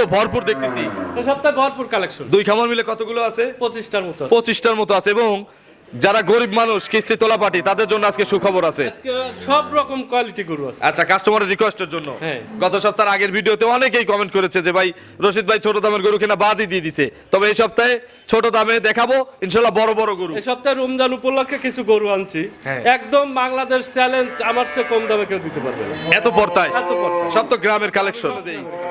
তো ভরপুর দেখতেছি। সপ্তাহে ভরপুর কালেকশন দুই খামার মিলে কতগুলো আছে? পঁচিশটার মতো। পঁচিশটার মতো আছে এবং যারা গরিব মানুষ কিস্তি তোলা পাটি তাদের জন্য আজকে সুখবর আছে। সব রকম কোয়ালিটি গরু আছে। আচ্ছা কাস্টমারের রিকোয়েস্টের জন্য। হ্যাঁ। গত সপ্তাহের আগের ভিডিওতে অনেকেই কমেন্ট করেছে যে ভাই রশিদ ভাই ছোট দামের গরু কিনা বাদই দিয়ে দিছে। তবে এই সপ্তাহে ছোট দামে দেখাবো ইনশাল্লাহ বড় বড় গরু। এই সপ্তাহে রমজান উপলক্ষে কিছু গরু আনছি। হ্যাঁ। একদম বাংলাদেশ চ্যালেঞ্জ আমার চেয়ে কম দামে কেউ দিতে পারবে এত পর্তায় এত পর্তায়। সব তো গ্রামের কালেকশন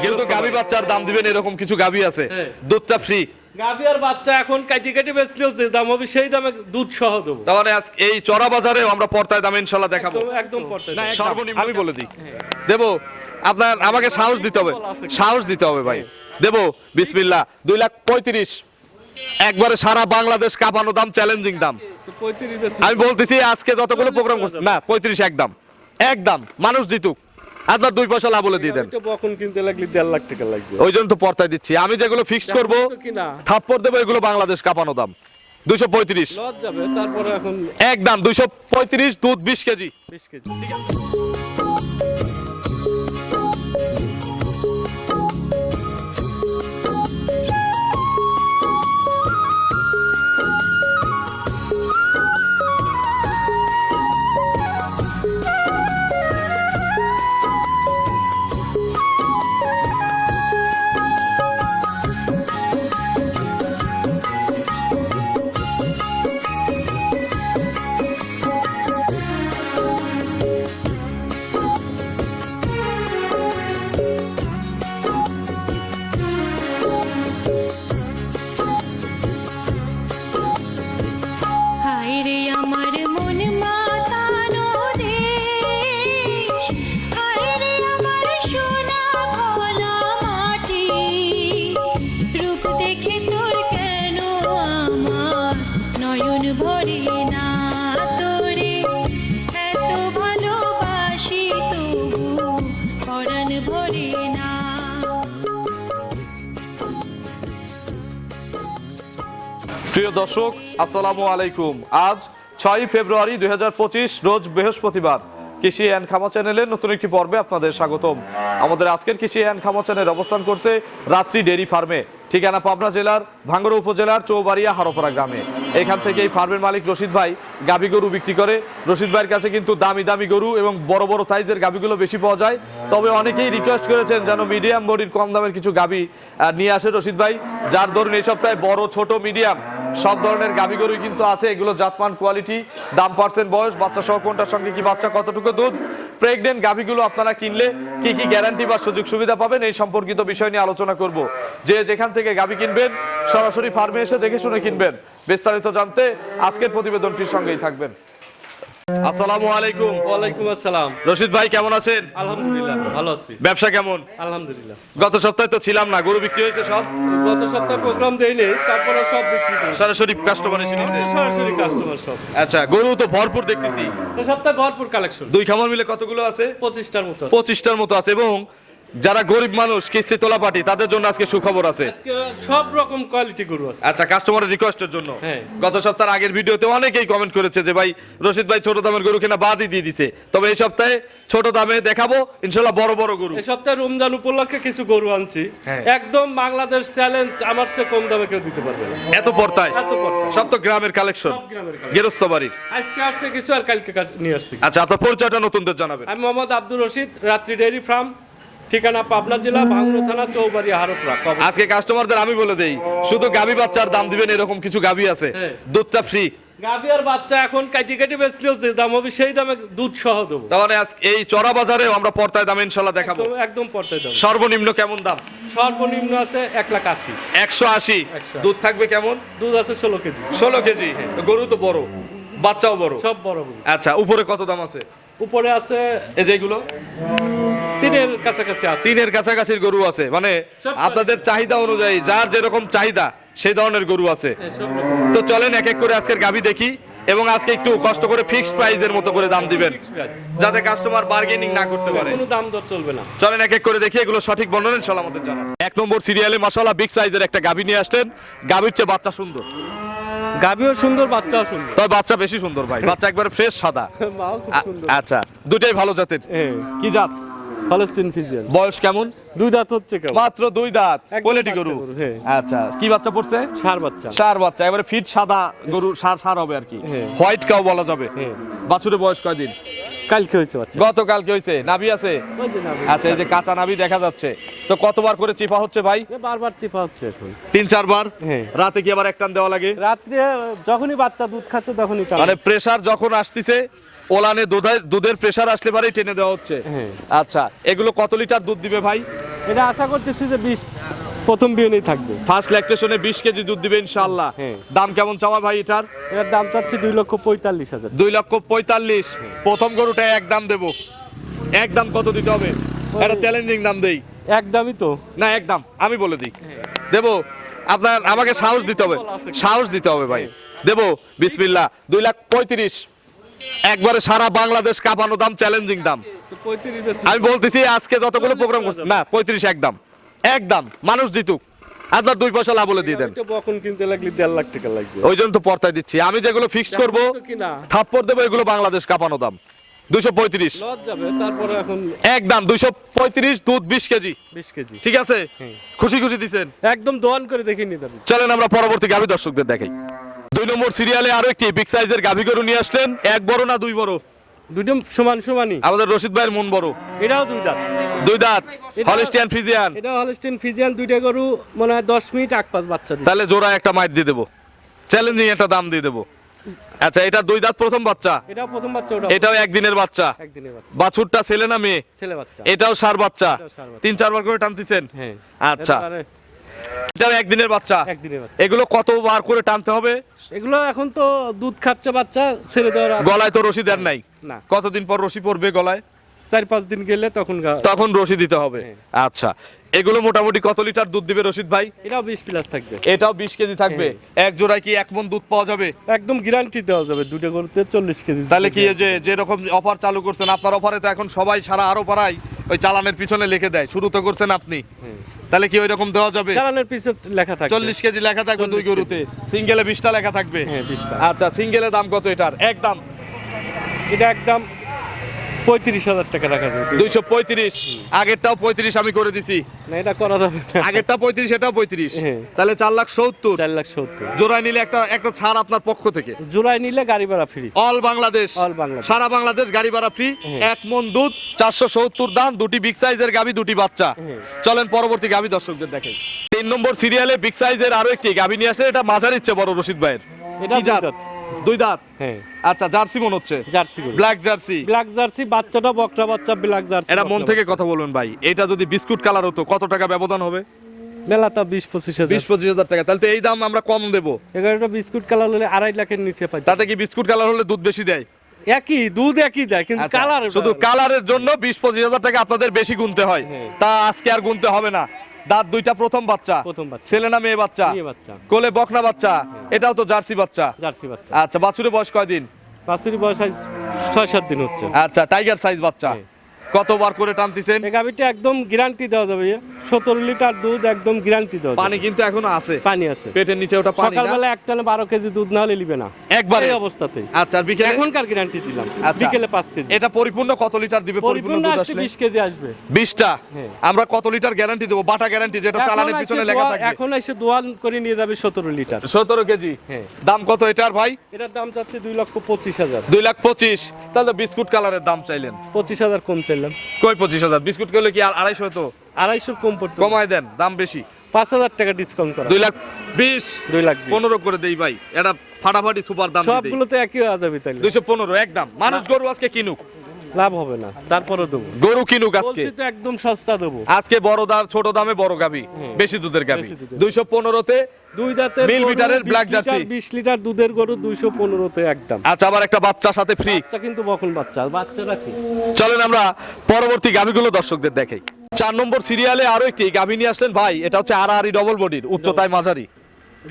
কিন্তু গাভী বাচ্চার দাম দিবেন এরকম কিছু গাভী আছে। হ্যাঁ। দুধটা ফ্রি গাভি আর বাচ্চা এখন কাটি কাটি বেচলেও যে দাম হবে সেই দামে দুধ সহ দেবো। তার মানে এই চড়া বাজারে আমরা পর্তায় দামে ইনশাল্লাহ দেখাবো। একদম সর্বনিম্ন আমি বলে দিই। দেবো আপনার আমাকে সাহস দিতে হবে। সাহস দিতে হবে ভাই। দেবো বিসমিল্লাহ দুই লাখ পঁয়ত্রিশ। একবারে সারা বাংলাদেশ কাঁপানো দাম চ্যালেঞ্জিং দাম। আমি বলতেছি আজকে যতগুলো প্রোগ্রাম করছে না পঁয়ত্রিশ একদম। একদম মানুষ জিতুক। আপনার দুই পয়সা লাভ বলে দিয়ে দেন। বকন কিনতে লাগলে দেড় লাখ টাকা লাগবে। ওই জন্য তো পর্তায় দিচ্ছি। আমি যেগুলো ফিক্সড করব থাপ্পড় দেবো এগুলো বাংলাদেশ কাঁপানো দাম। দুইশো পঁয়ত্রিশ। তারপরে এখন একদম দুইশো পঁয়ত্রিশ দুধ বিশ কেজি। বিশ কেজি। হায় প্রিয় দর্শক, আসসালামু আলাইকুম। আজ ছয়ই ফেব্রুয়ারি দুই রোজ বৃহস্পতিবার। কৃষি অ্যান্ড খামা চ্যানেলের নতুন একটি পর্বে আপনাদের স্বাগতম। আমাদের আজকের কৃষি অ্যান্ড খামা চ্যানেল অবস্থান করছে রাত্রি ডেরি ফার্মে, ঠিকানা পাবনা জেলার ভাঙ্গড়া উপজেলার চৌবাড়িয়া হারোপাড়া গ্রামে। এখান থেকে এই ফার্মের মালিক রশিদ ভাই গাবি গরু বিক্রি করে। রশিদ ভাইয়ের কাছে কিন্তু দামি দামি গরু এবং বড় বড় সাইজের গাবিগুলো বেশি পাওয়া যায়। তবে অনেকেই রিকোয়েস্ট করেছেন যেন মিডিয়াম বডির কম দামের কিছু গাবি নিয়ে আসে রশিদ ভাই। যার ধরুন এই সপ্তাহে বড়, ছোট মিডিয়াম সব ধরনের গাবি গরু কিন্তু আছে, এগুলো জাতমান কোয়ালিটি দাম পার্সেন্ট বয়স বাচ্চা সহ কোনটার সঙ্গে কি বাচ্চা, কতটুকু দুধ প্রেগনেন্ট গাভিগুলো আপনারা কিনলে কি কি গ্যারান্টি বা সুযোগ সুবিধা পাবেন, এই সম্পর্কিত বিষয় নিয়ে আলোচনা করব। যে যেখান থেকে গাভি কিনবেন, সরাসরি ফার্মে এসে দেখে শুনে কিনবেন। বিস্তারিত জানতে আজকের প্রতিবেদনটির সঙ্গেই থাকবেন। আসসালামু আলাইকুম। ওয়ালাইকুম আসসালাম। রশিদ ভাই কেমন আছেন? আলহামদুলিল্লাহ ভালো আছি। ব্যবসা কেমন? আলহামদুলিল্লাহ। গত সপ্তাহে তো ছিলাম না গরু বিক্রি হয়েছে সব? গত সপ্তাহে প্রোগ্রাম দেইনি তারপরে সব বিক্রি করি সরাসরি কাস্টমার এসে নিয়েছে? সরাসরি কাস্টমার সব। আচ্ছা গরু তো ভরপুর দেখতেছি। এই সপ্তাহে ভরপুর কালেকশন দুই খামার মিলে কতগুলো আছে? পঁচিশটার মতো আছে। পঁচিশটার মতো আছে এবং যারা গরিব মানুষ কিস্তি তোলা পাটি তাদের জন্য আজকে সুখবর আছে। সব রকম কোয়ালিটি গরু আছে। আচ্ছা কাস্টমারের রিকোয়েস্টের জন্য। হ্যাঁ। গত সপ্তাহের আগের ভিডিওতে অনেকেই কমেন্ট করেছে যে ভাই রশিদ ভাই ছোট দামের গরু কিনা বাদই দিয়ে দিছে। তবে এই সপ্তাহে ছোট দামে দেখাবো ইনশাল্লাহ বড় বড় গরু। এই সপ্তাহে রমজান উপলক্ষে কিছু গরু আনছি। হ্যাঁ। একদম বাংলাদেশ চ্যালেঞ্জ আমার চেয়ে কম দামে কেউ দিতে পারবে এত পর্তায় এত পর্তায়। সব তো গ্রামের কালেকশন সব গ্রামের কালেকশন। গেরস্ত বাড়ির। আজকে আসছে কিছু আর কালকে নিয়ে আসছি। আচ্ছা আপনার পরিচয়টা নতুনদের জানাবেন। আমি মোহাম্মদ আব্দুর রশিদ রাত্রি ডেয়ারি ফার্ম। ঠিকানা পাবনা জেলা ভাঙড়া থানা চৌবাড়ি হারোপড়া আজকে কাস্টমারদের আমি বলে দেই শুধু গাবি বাচ্চার দাম দিবেন এরকম কিছু গাবি আছে। হ্যাঁ। দুধটা ফ্রি গাভি আর বাচ্চা এখন কাটি কাটি বেচলেও যে দাম হবে সেই দামে দুধ সহ দেবো। তার মানে এই চড়া বাজারে আমরা পর্তায় দামে ইনশাল্লাহ দেখাবো। একদম- দাম। সর্বনিম্ন কেমন দাম? সর্বনিম্ন আছে এক লাখ আশি। একশো আশি। দুধ থাকবে কেমন? দুধ আছে ষোলো কেজি। ষোলো কেজি। গরু তো বড় বাচ্চাও বড়। সব বড় আচ্ছা উপরে কত দাম আছে? উপরে আছে এই যেগুলো? তিনের কাছাকাছি আছে। তিনের কাছাকাছির গরু আছে। মানে আপনাদের চাহিদা অনুযায়ী যার যেরকম চাহিদা সেই ধরনের গরু আছে। হ্যাঁ। তো চলেন এক এক করে আজকের গাবি দেখি এবং আজকে একটু কষ্ট করে ফিক্সড প্রাইজের মতো করে দাম দিবেন। যাতে কাস্টমার বার্গেনিং না করতে পারে। কোনো দাম দর চলবে না। চলেন এক এক করে দেখি এগুলো সঠিক বর্ণনা ইনশাল্লাহ আমাদের জানান এক নম্বর সিরিয়ালে মাসালা বিগ সাইজের একটা গাবি নিয়ে আসলেন। গাবির চেয়ে বাচ্চা সুন্দর। গাভিও সুন্দর বাচ্চাও সুন্দর। তবে বাচ্চা বেশি সুন্দর ভাই বাচ্চা একবারে ফ্রেশ সাদা। মাও খুব সুন্দর। আচ্ছা দুটাই ভালো জাতের। কি জাত? Holstein Friesian. বয়স কেমন? দুই দাঁত হচ্ছে কেমন? মাত্র দুই দাঁত কোয়ালিটি গরু। হ্যাঁ। আচ্ছা কি বাচ্চা পড়ছে? সার বাচ্চা। সার বাচ্চা এবারে ফিট সাদা গরু সার সার হবে আর কি। হ্যাঁ। হোয়াইট কাউ বলা যাবে। হ্যাঁ। বাছুরের বয়স কয়দিন? কালকে হয়েছে গতকালকে হয়েছে। নাভি আছে। আচ্ছা এই যে কাঁচা নাভি দেখা যাচ্ছে। তো কতবার করে চিপা হচ্ছে ভাই? বারবার চিপা হচ্ছে এখন। তিন চারবার? হ্যাঁ। রাতে কি আবার এক টান দেওয়া লাগে? রাত্রে যখনই বাচ্চা দুধ খাচ্ছে তখনই। মানে প্রেসার যখন আসতেছে ওলানে দুধের দুধের প্রেসার আসলে পরেই টেনে দেওয়া হচ্ছে। হ্যাঁ। আচ্ছা এগুলো কত লিটার দুধ দিবে ভাই? এটা আশা করতেছি যে বিশ প্রথম বিয়ে থাকবে। ফার্স্ট ল্যাকটেশনে বিশ কেজি দুধ দিবে ইনশাল্লাহ হ্যাঁ। দাম কেমন চাওয়া ভাই এটার? এটার দাম চাচ্ছি দুই লক্ষ পঁয়তাল্লিশ হাজার। দুই লক্ষ পঁয়তাল্লিশ। প্রথম গরুটা এক দাম দেবো। এক দাম কত দিতে হবে? একটা চ্যালেঞ্জিং দাম দেই। একদমই তো। না একদম আমি বলে দিই। দেবো আপনার আমাকে সাহস দিতে হবে। সাহস দিতে হবে ভাই। দেবো বিসমিল্লাহ দুই লাখ পঁয়ত্রিশ। একবারে সারা বাংলাদেশ কাঁপানো দাম চ্যালেঞ্জিং দাম। আমি বলতেছি আজকে যতগুলো প্রোগ্রাম করছে না পঁয়ত্রিশ একদম একদম মানুষ জিতুক। আপনার দুই পয়সা লাভ বলে দিয়ে দেন। বকন কিনতে লাগলে দেড় লাখ টাকা লাগবে। ওই জন্য তো পর্তায় দিচ্ছি। আমি যেগুলো ফিক্সড করব থাপ্পড় দেবো এগুলো বাংলাদেশ কাঁপানো দাম। পঁয়ত্রিশ। তারপরে এখন একদম পঁয়ত্রিশ দুধ বিশ কেজি। বিশ কেজি। ঠিক আছে? খুশি খুশি দিছেন? একদম দোয়ান করে চলেন আমরা পরবর্তী গাভী দর্শকদের দেখাই। দুই নম্বর সিরিয়ালে আরও একটি বিগ সাইজের গাভী গরু নিয়ে আসলেন। এক বড় না দুই বড়? দুটো সমান সমানই। আমাদের রশিদ ভাইয়ের মন বড়। এটাও দুই দাঁত দুই দাঁত হলিস্টিয়ান ফিজিয়ান। এটা হলস্টিন ফিজিয়ান দুইটা গরু মনে হয় দশ মিনিট আগ পাঁচ বাচ্চা তাহলে জোড়া একটা মাইট দিয়ে দেবো। চ্যালেঞ্জিং একটা দাম দিয়ে দেবো। আচ্ছা এটা দুই দাঁত প্রথম বাচ্চা? এটাও প্রথম বাচ্চা ওটা এটাও একদিনের বাচ্চা? একদিনের বাচ্চা। বাছুরটা ছেলে না মেয়ে? ছেলে বাচ্চা। এটাও সার বাচ্চা। তিন চারবার করে টানতেছেন? হ্যাঁ। আচ্ছা। এটাও একদিনের বাচ্চা? একদিনের বাচ্চা। এগুলো কতবার করে টানতে হবে? এগুলো এখন তো দুধ খাচ্ছে বাচ্চা ছেড়ে দেওয়ার গলায় তো রশি দেন নাই? না। কতদিন পর রশি পড়বে গলায়? চার পাঁচ দিন গেলে তখন তখন রশি দিতে হবে। হ্যাঁ। আচ্ছা এগুলো মোটামুটি কত লিটার দুধ দিবে রশিদ ভাই? এটাও বিশ প্লাস থাকবে। এটাও বিশ কেজি থাকবে। হ্যাঁ। এক জোড়ায় কি এক মন দুধ পাওয়া যাবে? একদম গ্যারান্টি দেওয়া যাবে দুটো গরুতে চল্লিশ কেজি তাহলে কি যে যেরকম অফার চালু করছেন আপনার অফারে তো এখন সবাই সারা আরও পাড়ায় ওই চালানের পিছনে লিখে দেয়। শুরু তো করছেন আপনি। তাহলে কি ওই রকম দেওয়া যাবে? চালানের পিছনে লেখা থাকবে। চল্লিশ কেজি লেখা থাকবে দুই গরুতে। সিঙ্গেলে বিশটা লেখা থাকবে? হ্যাঁ বিশটা। আচ্ছা সিঙ্গেলে দাম কত এটার? একদম এটা একদম পঁয়ত্রিশ হাজার টাকা রাখা দুই- দুইশো পঁয়ত্রিশ আগেরটাও পঁয়ত্রিশ আমি করে দিছি। না এটা করা যাবে না। আগেরটা পঁয়ত্রিশ এটাও পঁয়ত্রিশ। হ্যাঁ। তাহলে চার লাখ সত্তর। চার লাখ সত্তর। জোড়ায় নিলে একটা একটা ছাড় আপনার পক্ষ থেকে। জুলাই নিলে গাড়ি ভাড়া ফ্রি অল বাংলাদেশ। All। সারা বাংলাদেশ গাড়ি ভাড়া ফ্রি হ্যাঁ। এক মন দুধ চারশো সত্তর দাম দুটি বিগ সাইজের গাভি দুটি বাচ্চা। হ্যাঁ। চলেন পরবর্তী গাভি দর্শকদের দেখেন। তিন নম্বর সিরিয়ালে বিগ সাইজের আরও একটি গাভি নিয়ে আসলে এটা মাঝার ইচ্ছে বড় রশিদ ভাইয়ের। এটা কি জাত? দুই দাঁত। দুই দাঁত? হ্যাঁ। আচ্ছা জার্সি মন হচ্ছে? Jersey black Jersey. Black Jersey বাচ্চাটা বকরা বাচ্চা ব্ল্যাক জার্সি এটা মন থেকে কথা বলবেন ভাই। এটা যদি বিস্কুট কালার হতো কত টাকা ব্যবধান হবে? বাচ্চা। মেলা তা বিশ পঁচিশ হাজার। বিশ পঁচিশ হাজার টাকা। তাহলে তো এই দাম আমরা কম দেবো। এগারোটা বিস্কুট কালার হলে আড়াই লাখের নিচে পাই তাতে কি বিস্কুট কালার হলে দুধ বেশি দেয়? একই দুধ একই দেয় কিন্তু আচ্ছা, কালার শুধু কালারের জন্য বিশ পঁচিশ হাজার টাকা আপনাদের বেশি গুনতে হয়। হ্যাঁ। তা আজকে আর গুনতে হবে না। দাঁত দুইটা প্রথম বাচ্চা। প্রথম বাচ্চা। ছেলে না মেয়ে বাচ্চা? মেয়ে বাচ্চা। কোলে বকনা বাচ্চা? এটাও তো জার্সি বাচ্চা। জার্সি বাচ্চা। আচ্ছা বাছুরের বয়স কয়দিন? বাছুরি বয়স আজ ছয় সাত দিন হচ্ছে। আচ্ছা টাইগার সাইজ বাচ্চা। হ্যাঁ। কতবার করে টানতেছেন? গাভিটা একদম গ্যারান্টি দেওয়া যাবে সতেরো লিটার দুধ একদম গ্যারান্টি দেওয়া পানি কিন্তু এখনও আছে। পানি আছে। পেটের নিচে ওটা পানি? সকালবেলা এক টানে বারো কেজি দুধ না হলে নিবে না। একবারে? এই অবস্থাতে আচ্ছা আর বিকেলে? এখনকার গ্যারান্টি দিলাম। আচ্ছা। বিকেলে কেজি। এটা পরিপূর্ণ কত লিটার দিবে পরিপূর্ণ দুধ আসলে কেজি আসবে। বিশটা? হ্যাঁ। আমরা কত লিটার গ্যারান্টি দেবো? বাটা গ্যারান্টি যেটা চালানের পিছনে লেখা থাকবে। এখন এসে দোয়ান করে নিয়ে যাবে সতেরো লিটার। সতেরো কেজি? হ্যাঁ। দাম কত এটার ভাই? এটার দাম চাচ্ছে লক্ষ পঁচিশ হাজার। দুই লাখ পঁচিশ। তাহলে বিস্কুট কালারের দাম চাইলেন। পঁচিশ হাজার কম চাইলাম। কই পঁচিশ হাজার? বিস্কুট করলে কি আর আড়াইশো হতো আড়াইশোর কম পড়তো। কমায় দেন দাম বেশি। পাঁচ হাজার টাকা ডিসকাউন্ট করা। দুই লাখ বিশ? দুই লাখ পনেরো করে দেই ভাই। এটা ফাটাফাটি সুপার দাম সবগুলোতে একই হয়ে যাবে তাইলে। দুইশো পনেরো একদম। মানুষ গরু আজকে কিনুক। লাভ হবে না তারপরে দেবো। গরু কিনুক আজকে। বলছি তো একদম সস্তা দেবো। আজকে বড় দাম ছোট দামে বড় গাবি বেশি দুধের গাবি। দুইশো পনেরোতে দুই দাঁতের মিল মিটারের black jersey। বিশ লিটার দুধের গরু দুইশো পনেরোতে একদম। আচ্ছা আবার একটা বাচ্চার সাথে ফ্রি বাচ্চা কিন্তু বকন বাচ্চা বাচ্চারা কি? চলেন আমরা পরবর্তী গাভিগুলো দর্শকদের দেখাই। চার নম্বর সিরিয়ালে আরও একটি গাভি নিয়ে আসলেন। ভাই এটা হচ্ছে আর আর ডবল বডির উচ্চতায় মাঝারি।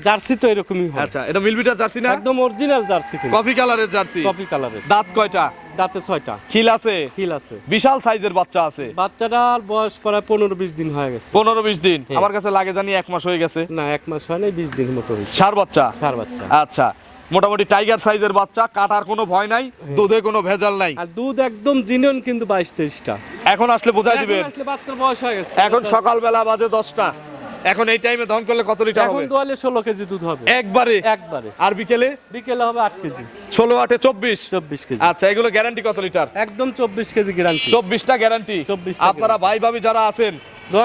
জার্সি তো এরকমই হয়। আচ্ছা এটা জার্সি না? একদম অরিজিনাল জার্সি কফি কালারের জার্সি। কপি কালারের। দাঁত কয়টা? দাঁতে ছয়টা। খিল আছে? হিল আছে। বিশাল সাইজের বাচ্চা আছে? বাচ্চাটার বয়স প্রায় পনেরো বিশ দিন হয়ে গেছে। পনেরো বিশ দিন। হ্যাঁ। আমার কাছে লাগে জানি এক মাস হয়ে গেছে। না এক মাস হয় নাই বিশ দিন মতো সার বাচ্চা? সার বাচ্চা। আচ্ছা মোটামুটি টাইগার সাইজের বাচ্চা কাটার কোনো ভয় নাই দুধে কোনো ভেজাল নাই। আর দুধ একদম জিনিয়ন কিন্তু বাইশ তেইশটা। এখন আসলে বোঝাই দিবেন। বাচ্চার বয়স হয়ে গেছে। এখন সকালবেলা বাজে দশটা। এখন এই টাইমে দহন করলে কত লিটার এখন হবে? দোয়ালে ষোলো কেজি দুধ হবে। একবারে? একবারে। আর বিকেলে? বিকেলে হবে 8 কেজি। ষোলো আটে চব্বিশ? চব্বিশ কেজি। আচ্ছা এগুলো গ্যারান্টি কত লিটার একদম চব্বিশ কেজি গ্যারান্টি চব্বিশটা গ্যারান্টি আপনারা ভাই ভাবি যারা আছেন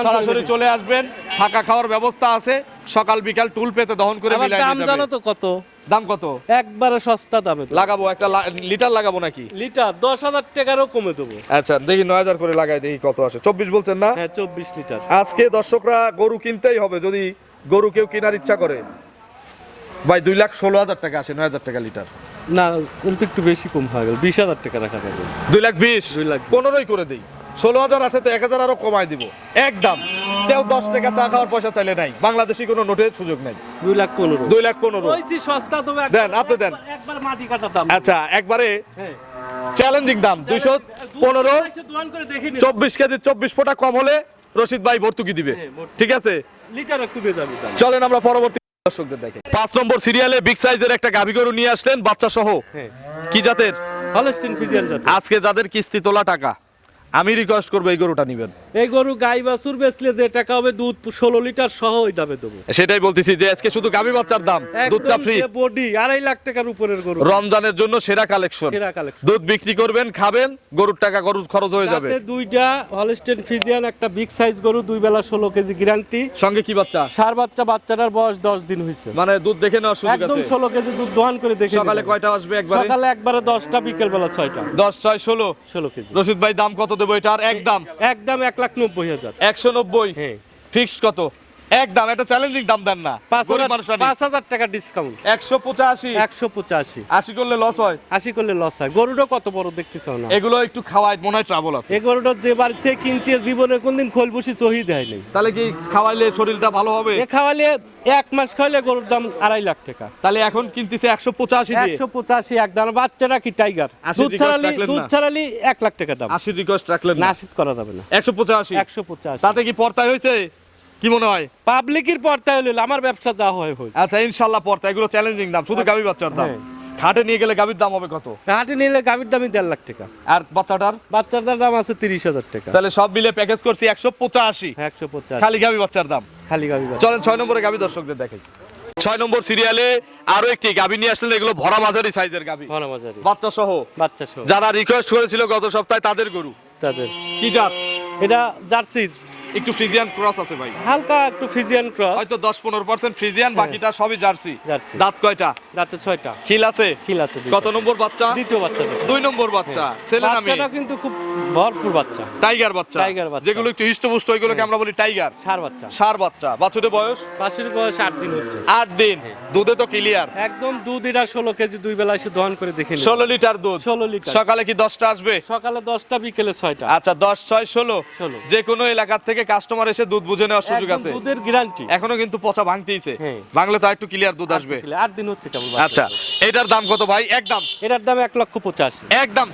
সরাসরি চলে আসবেন থাকা খাওয়ার ব্যবস্থা আছে। সকাল বিকাল টুল পেতে দহন করে মিলাই দাম জানো তো কত? দাম কত? একবারে সস্তা দামে লাগাবো একটা লিটার লাগাবো নাকি? লিটার দশ হাজার টাকারও কমে দেবো। আচ্ছা দেখি নয় হাজার করে লাগাই দেখি কত আসে। চব্বিশ বলছেন না? হ্যাঁ চব্বিশ লিটার। আজকে দর্শকরা গরু কিনতেই হবে যদি গরু কেউ কেনার ইচ্ছা করে। ভাই দুই লাখ ষোলো হাজার টাকা আসে নয় হাজার টাকা লিটার। না কিন্তু একটু বেশি কম হয়ে গেল বিশ হাজার টাকা রাখা যাবে। দুই লাখ বিশ? দুই লাখ পনেরোই করে দিই। ষোলো হাজার আছে তো এক হাজার আরও কমাই দিব। একদম। কেউ দশ টাকা চা খাওয়ার পয়সা চাইলে নাই। বাংলাদেশি কোনো নোটের সুযোগ নাই। দুই লাখ পনেরো। দুই লাখ পনেরো। সস্তা তবে দেন, আপনি দেন। একবার- একবার মাটি কাটা দাম। আচ্ছা একবারে চ্যালেঞ্জিং দাম। দুইশো পনেরো চব্বিশ কেজি চব্বিশ ফোঁটা কম হলে রশিদ ভাই ভর্তুকি দিবে। হ্যাঁ, ঠিক আছে? লিটার একটু বেজাবি চলেন আমরা পরবর্তী দর্শকদের দেখে। পাঁচ নম্বর সিরিয়ালে বিগ সাইজের একটা গাভী গরু নিয়ে আসলেন বাচ্চা সহ হ্যাঁ। কি জাতের? হলস্টিন ফিজিয়ান জাত আজকে যাদের কিস্তি তোলা টাকা। আমি রিকোয়েস্ট করব এই গরুটা নিবেন। এই গরু গাই বাছুর বেচলে যে টাকা হবে দুধ ষোলো লিটার সহ ওই দামে দেবো। সেটাই বলতেছি যে আজকে শুধু গাভী বাচ্চার দাম দুধটা ফ্রি বডি আড়াই লাখ টাকার উপরের গরু। রমজানের জন্য সেরা কালেকশন সেরা কালেকশন দুধ বিক্রি করবেন খাবেন গরুর টাকা গরুর খরচ হয়ে যাবে। দুইটা হলস্টেন ফিজিয়ান একটা বিগ সাইজ গরু দুই বেলা ষোলো কেজি গ্যারান্টি সঙ্গে কি বাচ্চা? সার বাচ্চা বাচ্চাটার বয়স দশ দিন হয়েছে। মানে দুধ দেখে নেওয়ার সুযোগ একদম ষোলো কেজি দুধ দোহান করে দেখে সকালে কয়টা আসবে একবারে? সকালে একবারে দশটা বিকেল বেলা ছয়টা। দশ ছয় ষোলো। ষোলো কেজি। রশিদ ভাই দাম কত দেবো এটার একদম। একদম এক লাখ নব্বই হাজার। একশো নব্বই? হ্যাঁ। ফিক্সড কত? একদম এটা চ্যালেঞ্জিং দাম দেন না। পাঁচ হাজার। পাঁচ হাজার টাকা ডিসকাউন্ট একশো পঁচাশি। একশো পঁচাশি। আশি করলে লস হয়। আশি করলে লস হয়। গরুটা কত বড় দেখতেছ না? এগুলো একটু খাওয়ায় মনে হয় ট্রাবল আছে। এই গরুটা যে বাড়ি থেকে কিনছে জীবনে কোনদিন খোল বসি চহি দেয় নাই। তাহলে কি খাওয়াইলে শরীরটা ভালো হবে? এ খাওয়ালে এক মাস খাওয়ালে গরুর দাম আড়াই লাখ টাকা। তাহলে এখন কিনতেছে একশো পঁচাশি একশো পঁচাশি এক দাম বাচ্চারা কি টাইগার দুধ ছাড়ালি দুধ ছাড়ালি এক লাখ টাকা দাম। আশির রিকোয়েস্ট রাখলেন না। নাসিত করা যাবে না। একশো পঁচাশি। একশো পঁচাশি। তাতে কি পর্তায় হয়েছে? কি মনে হয়? পাবলিকের পর্তায় হলে আমার ব্যবসা যা হয় হয় আচ্ছা ইনশাল্লাহ পর্তা এগুলো চ্যালেঞ্জিং দাম শুধু গাভী বাচ্চার দাম। হ্যাঁ। খাটে নিয়ে গেলে গাভীর দাম হবে কত? হাটে নিলে গাভীর দামই দেড় লাখ টাকা। আর বাচ্চাটার? বাচ্চাটার দাম আছে তিরিশ হাজার টাকা। তাহলে সব মিলে প্যাকেজ করছি একশো পঁচাশি। একশো পঁচাশি। খালি গাভী বাচ্চার দাম। খালি গাভী চলেন ছয় নম্বরে গাভী দর্শকদের দেখাই। ছয় নম্বর সিরিয়ালে আরও একটি গাভী নিয়ে আসলেন এগুলো ভরা মাঝারি সাইজের গাভী। ঘন বাজারে বাচ্চা সহ। বাচ্চা সহ। যারা রিকোয়েস্ট করেছিল গত সপ্তাহে তাদের গরু। তাদের। কি জাত? এটা জার্সি। একটু ফ্রিজিয়ান ক্রস আছে ভাই। হালকা একটু ফ্রিজিয়ান ক্রস হয়তো দশ পনেরো পার্সেন্ট ফ্রিজিয়ান বাকিটা সবই জার্সি দাঁত কয়টা? দাঁতে ছয়টা। খিল আছে? খিল আছে। কত নম্বর বাচ্চা? দ্বিতীয় বাচ্চা দুই নম্বর বাচ্চা। ছেলে না মেয়ে? কিন্তু খুব ভরপুর বাচ্চা। টাইগার বাচ্চা। টাইগার বাচ্চা। যেগুলো একটু হৃষ্টপুষ্ট ওইগুলোকে আমরা বলি টাইগার সার বাচ্চা। সার বাচ্চা। বাছুরের বয়স? বাসুর বয়স আট দিন হচ্ছে। আট দিন। দুধে তো ক্লিয়ার একদম দুধ এটা ষোলো কেজি দুই বেলা এসে দহন করে দেখে ষোলো লিটার দুধ। ষোলো লিটার। সকালে কি দশটা আসবে? সকালে দশটা বিকেলে ছয়টা। আচ্ছা দশ ছয় ষোলো। ষোলো। যে কোনো এলাকার থেকে কাস্টমার এসে দুধ বুঝে নেওয়ার সুযোগ আছে। দুধের গ্যারান্টি এখনও কিন্তু পচা ভাঙতেইছে। হ্যাঁ। ভাঙলে তো একটু ক্লিয়ার দুধ আসবে। আট দিন হচ্ছে আচ্ছা এটার দাম কত ভাই? একদম। এটার দাম এক লক্ষ পঁচাশি। একদম।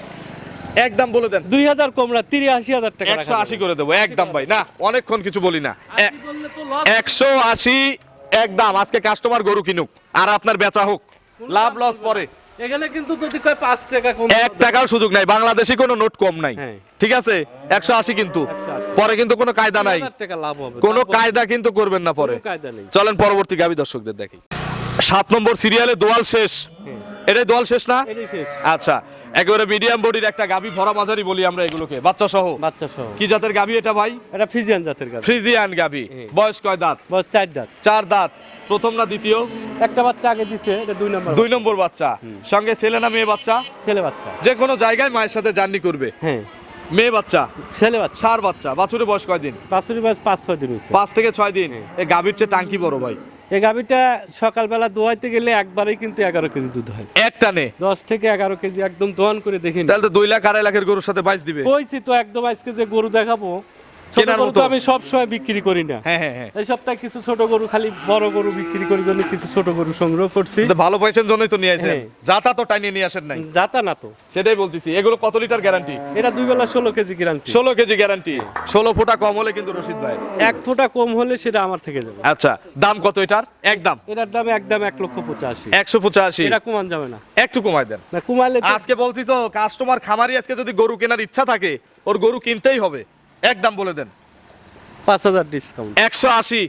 একদম বলে দেন। দুই হাজার কমরা তিরাশি হাজার টাকা একশো আশি করে দেবো একদম ভাই। না অনেকক্ষণ কিছু বলি না। একশো আশি একদম আজকে কাস্টমার গরু কিনুক আর আপনার বেচা হোক। লাভ লস পরে। এখানে কিন্তু যদি কয় পাঁচ টাকা কম এক সুযোগ নাই বাংলাদেশি কোনো নোট কম নাই। হ্যাঁ। ঠিক আছে? একশো আশি কিন্তু। পরে কিন্তু কোনো কায়দা নাই। টাকা লাভ হবে। কোনো কায়দা কিন্তু করবেন না পরে। চলেন পরবর্তী গাবি দর্শকদের দেখি। সাত নম্বর সিরিয়ালে দোয়াল শেষ। এটাই দোয়াল শেষ না? আচ্ছা। একেবারে মিডিয়াম বডির একটা গাবি ভরা মাঝারি বলি আমরা এগুলোকে। বাচ্চা সহ? বাচ্চা সহ। কি জাতের গাবি এটা ভাই? এটা ফ্রিজিয়ান জাতের গাছ ফ্রিজিয়ান গাবি হ্যাঁ। বয়স কয় দাঁত? বস চার দাঁত। চার দাঁত। প্রথম না দ্বিতীয়? একটা বাচ্চা আগে দিছে এটা দুই নম্বর দুই নম্বর বাচ্চা। সঙ্গে ছেলে না মেয়ে বাচ্চা? ছেলে বাচ্চা। যে কোনো জায়গায় মায়ের সাথে জার্নি করবে। হ্যাঁ। মেয়ে বাচ্চা? ছেলে বাচ্চা। সার বাচ্চা। বাছুরের বয়স কয় দিন? বাছুরি বয়স পাঁচ ছয় দিন পাঁচ থেকে ছয় দিন। এই গাভীর চেয়ে টাঙ্কি বড় ভাই। এই গাভিটা সকালবেলা দোয়াইতে গেলে একবারেই কিন্তু এগারো কেজি দুধ হয়। এক টানে? দশ থেকে এগারো কেজি একদম দোয়ান করে দেখি তাহলে তো দুই লাখ আড়াই লাখের গরুর সাথে বাইশ দিবে। কইছি তো একদম আজকে যে গরু দেখাবো কেনার মতো। আমি সব সময় বিক্রি করি না। হ্যাঁ হ্যাঁ হ্যাঁ। এই সপ্তাহে কিছু ছোট গরু খালি বড় গরু বিক্রি করার জন্য কিছু ছোট গরু সংগ্রহ করছি। ভালো পয়সার জন্যই তো নিয়ে আসেন। যাতা তো টাইনিয়ে নিয়ে আসেন নাই। যাতা না তো। সেটাই বলতেছি এগুলো কত লিটার গ্যারান্টি এটা দুই বেলা ষোলো কেজি গ্যারান্টি ষোলো কেজি গ্যারান্টি ষোলো ফুটা কম হলে কিন্তু রশিদ ভাই। এক ফোঁটা কম হলে সেটা আমার থেকে যাবে। আচ্ছা দাম কত এটার? একদম। এটার দাম একদম এক লক্ষ পঁচাশি। একশো পঁচাশি। এটা কমান যাবে না। একটু কমাই দেন। না কমাইলে তো- আজকে বলছি তো কাস্টমার খামারি আজকে যদি গরু কেনার ইচ্ছা থাকে ওর গরু কিনতেই হবে। একদম বলে দেন। পাঁচ হাজার ডিসকাউন্ট একশো আশি।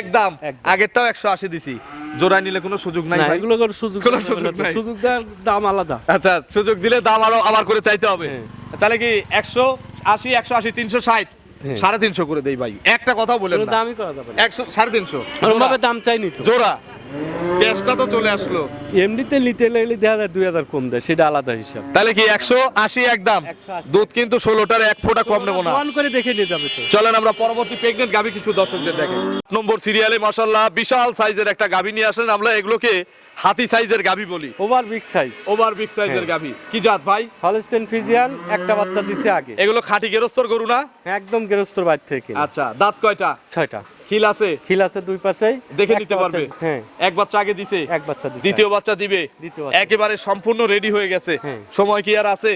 একদম। আগেরটাও একশো আশি দিছি। জোড়ায় নিলে কোনো সুযোগ নাই এগুলো সুযোগ কোনো সুযোগ। নাই। সুযোগ দেওয়ার দাম আলাদা। আচ্ছা সুযোগ দিলে দাম আরও আবার করে চাইতে হবে। হ্যাঁ। তাহলে কি একশো আশি একশো আশি তিনশো ষাট? হ্যাঁ। সাড়ে তিনশো করে দেই ভাই। একটা কথা বলে দামই করা যাবে একশো সাড়ে তিনশো। দাম চাইনি জোড়া। পেঁয়াজটা তো চলে আসলো। এমনিতে নিতে লাগলে দেখা যায় দুই হাজার কম দেয় সেটা আলাদা হিসাব। তাহলে কি একশো আশি একদম দুধ কিন্তু ষোলোটার এক ফোঁটা কম নেব না। অন করে দেখে নিয়ে যাবে তো। চলেন আমরা পরবর্তী প্রেগনেন্ট গাভী কিছু দর্শকদের দেখে। নম্বর সিরিয়ালে মাসাল্লাহ বিশাল সাইজের একটা গাভী নিয়ে আসলেন আমরা এগুলোকে হাতি সাইজের গাভী বলি। Over big size over big সাইজের গাভী। কি জাত ভাই? হলস্টেন ফিজিয়ান একটা বাচ্চা দিচ্ছে আগে। এগুলো খাঁটি গেরস্তর গরু না? একদম গৃহস্থর বাড়ি থেকে। আচ্ছা দাঁত কয়টা? ছয়টা। খিল আছে? খিল আছে দুই পাশেই। দেখে নিতে পারবে। হ্যাঁ। এক বাচ্চা আগে দিছে? এক বাচ্চা দ্বিতীয় বাচ্চা দিবে? একেবারে সম্পূর্ণ রেডি হয়ে গেছে। হ্যাঁ। সময় কি আর আছে?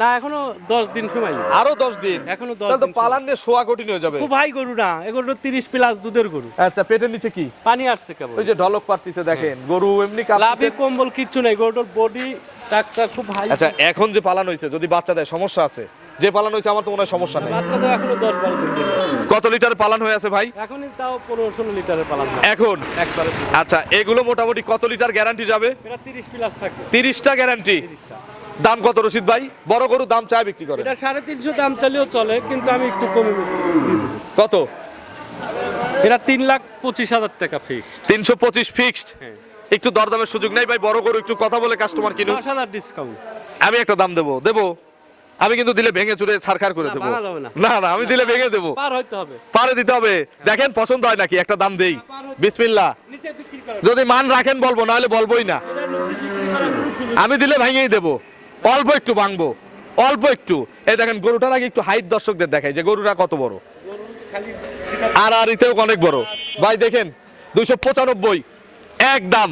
না এখনও দশ দিন সময় আরও দশ দিন? এখনও দশ তো পালান দিয়ে শোয়া কঠিন হয়ে যাবে। ভাই গরু না এগুলো তিরিশ প্লাস দুধের গরু। আচ্ছা পেটের নিচে কি? পানি আসছে কেবল। ওই যে ঢলক পারতিছে দেখেন। গরু এমনি লাভি কম্বল কিচ্ছু নেই গরুটার বডি টাকটা খুব হাই আচ্ছা এখন যে পালান হয়েছে যদি বাচ্চা দেয় সমস্যা আছে। যে পালান হয়েছে আমার তো মনে হয় সমস্যা নেই। বাচ্চা তো এখনও দশ বারো দিন। কত লিটার পালান হয়ে আছে ভাই? এখনই তাও পনেরো ষোলো লিটারের পালাম না এখন? একবারে আচ্ছা এগুলো মোটামুটি কত লিটার গ্যারান্টি যাবে? এটা তিরিশ প্লাস থাকে তিরিশটা গ্যারান্টি দাম কত রশিদ ভাই? বড় গরু দাম চায় বিক্রি করে। এটা সাড়ে তিনশো দাম চালিয়েও চলে কিন্তু আমি একটু কমে কত? এটা তিন লাখ পঁচিশ হাজার টাকা ফিক্স তিনশো পঁচিশ ফিক্সড হ্যাঁ। একটু দরদামের সুযোগ নেই ভাই বড় গরু একটু কথা বলে কাস্টমার কিনুন দশ হাজার ডিসকাউন্ট আমি একটা দাম দেবো দেবো? আমি কিন্তু দিলে ভেঙে চুরে ছাড়খাড় করে দেবো। না। না আমি দিলে ভেঙে দেবো। পার পারে দিতে হবে। দেখেন পছন্দ হয় নাকি? একটা দাম দেই। বিসমিল্লা যদি মান রাখেন বলব না। হলে বলবোই না আমি দিলে ভেঙেই দেবো। অল্প একটু ভাঙবো। অল্প একটু। এই দেখেন গরুটার আগে একটু হাইট দর্শকদের দেখাই যে গরুটা কত বড়। আর আর ইতেও অনেক বড়। ভাই দেখেন দুইশো পঁচানব্বই। এক দাম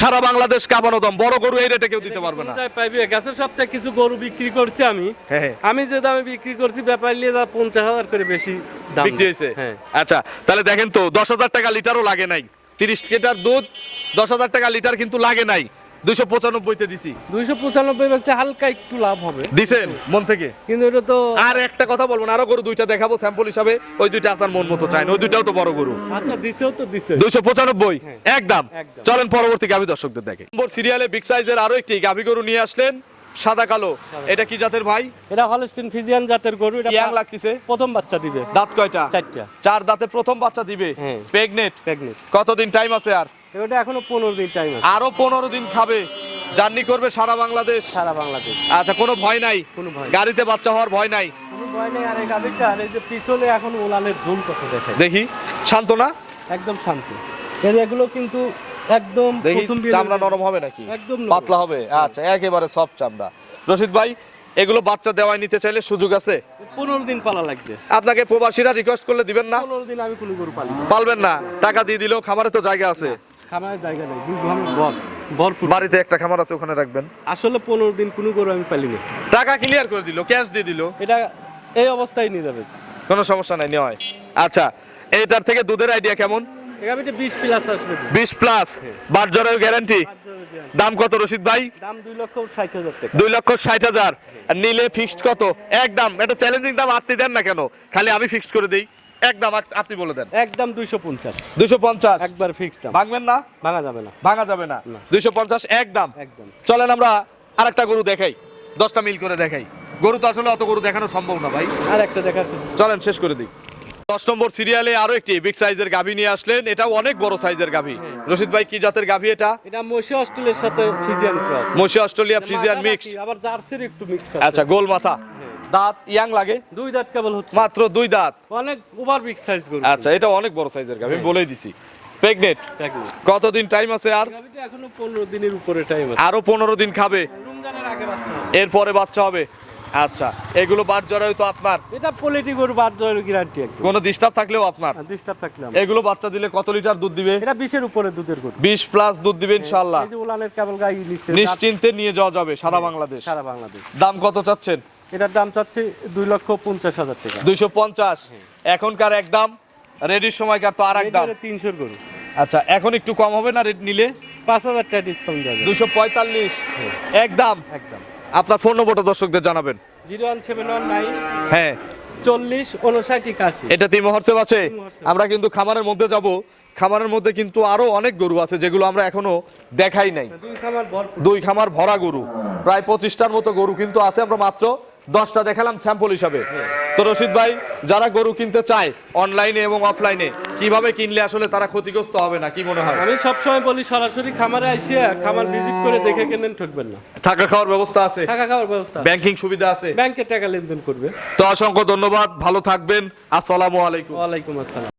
সারা বাংলাদেশ কাঁপানো দাম। বড় গরু এই রেটে কেউ দিতে পারবে না। পাইবে। গাছের সপ্তাহে কিছু গরু বিক্রি করছি আমি। হ্যাঁ। আমি যে দামে বিক্রি করছি ব্যাপার নিয়ে যা পঞ্চাশ হাজার করে বেশি দাম বিক্রি হয়েছে? হ্যাঁ। আচ্ছা তাহলে দেখেন তো দশ হাজার টাকা লিটারও লাগে নাই। তিরিশ লিটার দুধ দশ হাজার টাকা লিটার কিন্তু লাগে নাই। দুইশো পঁচানব্বইতে দিছি। দুইশো পঁচানব্বই হালকা একটু লাভ হবে। দিছেন মন থেকে? কিন্তু এটা তো আর একটা কথা বলব না আরও গরু দুইটা দেখাবো স্যাম্পল হিসাবে। ওই দুইটা আপনার মন মতো চাই না ওই দুইটাও তো বড় গরু। আচ্ছা দিছেও তো দিছে। দুইশো পঁচানব্বই একদম। চলেন পরবর্তী গাভী দর্শকদের দেখে। নম্বর সিরিয়ালে বিগ সাইজের আরও একটি গাভী গরু নিয়ে আসলেন সাদা কালো। এটা কি জাতের ভাই? এটা হলস্টিন ফিজিয়ান জাতের গরু এটা ইয়াং লাগতেছে। প্রথম বাচ্চা দিবে। দাঁত কয়টা? চারটা। চার দাঁতে প্রথম বাচ্চা দিবে। হ্যাঁ। প্রেগনেট কতদিন টাইম আছে আর? এটা এখনও পনেরো দিন টাইম আছে। আরও পনেরো দিন খাবে জার্নি করবে সারা বাংলাদেশ? সারা বাংলাদেশ। আচ্ছা কোনো ভয় নাই? কোনো ভয় গাড়িতে বাচ্চা হওয়ার ভয় নাই? কোনো ভয় নেই আর এই গাভীটা আর এই যে পিছনে এখন ওলানের ঝুল কত দেখে দেখি শান্ত না একদম শান্তি। এর এগুলো কিন্তু একদম চামড়া নরম হবে নাকি? একদম। পাতলা হবে? আচ্ছা একেবারে সফট চামড়া। রশিদ ভাই এগুলো বাচ্চা দেওয়ায় নিতে চাইলে সুযোগ আছে? পনেরো দিন পালা লাগবে। আপনাকে প্রবাসীরা রিকোয়েস্ট করলে দিবেন না? পনেরো দিন আমি কোনো গরু না। পালবেন না। টাকা দিয়ে দিলেও খামারে তো জায়গা আছে। খামারের জায়গা নেই দুই ভরপুর বাড়িতে একটা খামার আছে ওখানে রাখবেন? আসলে পনেরো দিন কোনো গরু আমি পালি না টাকা ক্লিয়ার করে দিল ক্যাশ দিয়ে দিল? এটা এই অবস্থায় নিয়ে যাবে। কোনো সমস্যা নাই নেওয়ায়। আচ্ছা এইটার থেকে দুধের আইডিয়া কেমন? বিশ প্লাস আসবে। বিশ প্লাস বার জ্বরের গ্যারান্টি দাম কত রশিদ ভাই? দাম দুই লক্ষ ষাট হাজার দুই লক্ষ ষাট হাজার। আর নিলে ফিক্সড কত? একদম এটা চ্যালেঞ্জিং দাম আপনি দেন না কেন? খালি আমি ফিক্সড করে দিই। একদম আপ- আপনি বলে দেন। একদম দুইশো পঞ্চাশ। দুশো পঞ্চাশ? একবার ফিক্স দাম। ভাঙবেন না? ভাঙা যাবে না। ভাঙা যাবে না। দুইশো পঞ্চাশ একদম। একদম। চলেন আমরা আরেকটা গরু দেখাই। দশটা মিল করে দেখাই। গরু তো আসলে অত গরু দেখানো সম্ভব না ভাই। আর একটা দেখা চলেন শেষ করে দিই। দশ নম্বর সিরিয়ালে আরও একটি বিগ সাইজের গাভী নিয়ে আসলেন। এটাও অনেক বড় সাইজের গাভী। রশিদ ভাই কি জাতের গাভী এটা? এটা মশি অস্ট্রেলিয়ার সাথে ফিজিয়ান ক্রস মসি অস্ট্রেলিয়া ফ্রিজিয়ান মিক্স আবার জার্সির একটু মিক্স আচ্ছা গোল মাথা দাঁত ইয়াং লাগে? দুই দাঁত কেবল হচ্ছে। মাত্র দুই দাঁত। অনেক ওভার বিগ সাইজ গরু। আচ্ছা এটা অনেক বড় সাইজের গাভী আমি বলেই দিছি। প্রেগনেট কতদিন টাইম আছে আর? এখনও পনেরো দিনের উপরে টাইম আছে। আরও পনেরো দিন খাবে? রমজানের আগে বাচ্চা হবে। এরপরে বাচ্চা হবে? আচ্ছা এগুলো বাদ জড়াই তো আপনার? এটা পোলিটি গরু বাদ দেওয়ার গ্যারান্টি একদম। কোনো ডিস্টার্ব থাকলেও আপনার? ডিস্টার্ব থাকলাম এগুলো বাচ্চা দিলে কত লিটার দুধ দিবে? এটা বিশের উপরে দুধের গরু। বিশ প্লাস দুধ দিবে ইনশাল্লাহ এই যে উলানের কেবল গাই নিচ্ছে নিশ্চিন্তে নিয়ে যাওয়া যাবে সারা বাংলাদেশ। সারা বাংলাদেশ। দাম কত চাচ্ছেন? এটার দাম চাচ্ছি দুই লক্ষ পঞ্চাশ হাজার টাকা। দুইশো পঞ্চাশ। এখনকার একদম রেডির সময়কার তো আর এক দাম তিনশোর গরু। আচ্ছা এখন একটু কম হবে না রেট নিলে? পাঁচ হাজার টাকা ডিসকাউন্ট যাবে। দুশো পঁয়তাল্লিশ। একদম একদম আপনার ফোন নম্বরটা দর্শকদের জানাবেন। Zero one seven one nine হ্যাঁ। চল্লিশ উনষাট একাশি। এটা তিন হোয়াটসঅ্যাপ আছে। আমরা কিন্তু খামারের মধ্যে যাব। খামারের মধ্যে কিন্তু আরও অনেক গরু আছে যেগুলো আমরা এখনও দেখাই নাই। দুই খামার ভরা গরু। প্রায় পঁচিশটার মতো গরু কিন্তু আছে আমরা মাত্র দশটা দেখালাম স্যাম্পল হিসাবে। তো রশিদ ভাই যারা গরু কিনতে চায় অনলাইনে এবং অফলাইনে কীভাবে কিনলে আসলে তারা ক্ষতিগ্রস্ত হবে না? কি মনে হয়? আমি সবসময় বলি সরাসরি খামারে আসিয়া খামার ভিজিট করে দেখে কেনেন ঠকবেন না। থাকা খাওয়ার ব্যবস্থা আছে? থাকা খাওয়ার ব্যবস্থা ব্যাংকিং সুবিধা আছে? ব্যাংকে টাকা লেনদেন করবে। তো অসংখ্য ধন্যবাদ ভালো থাকবেন। আসসালামু আলাইকুম। ওয়ালাইকুম আসসালাম।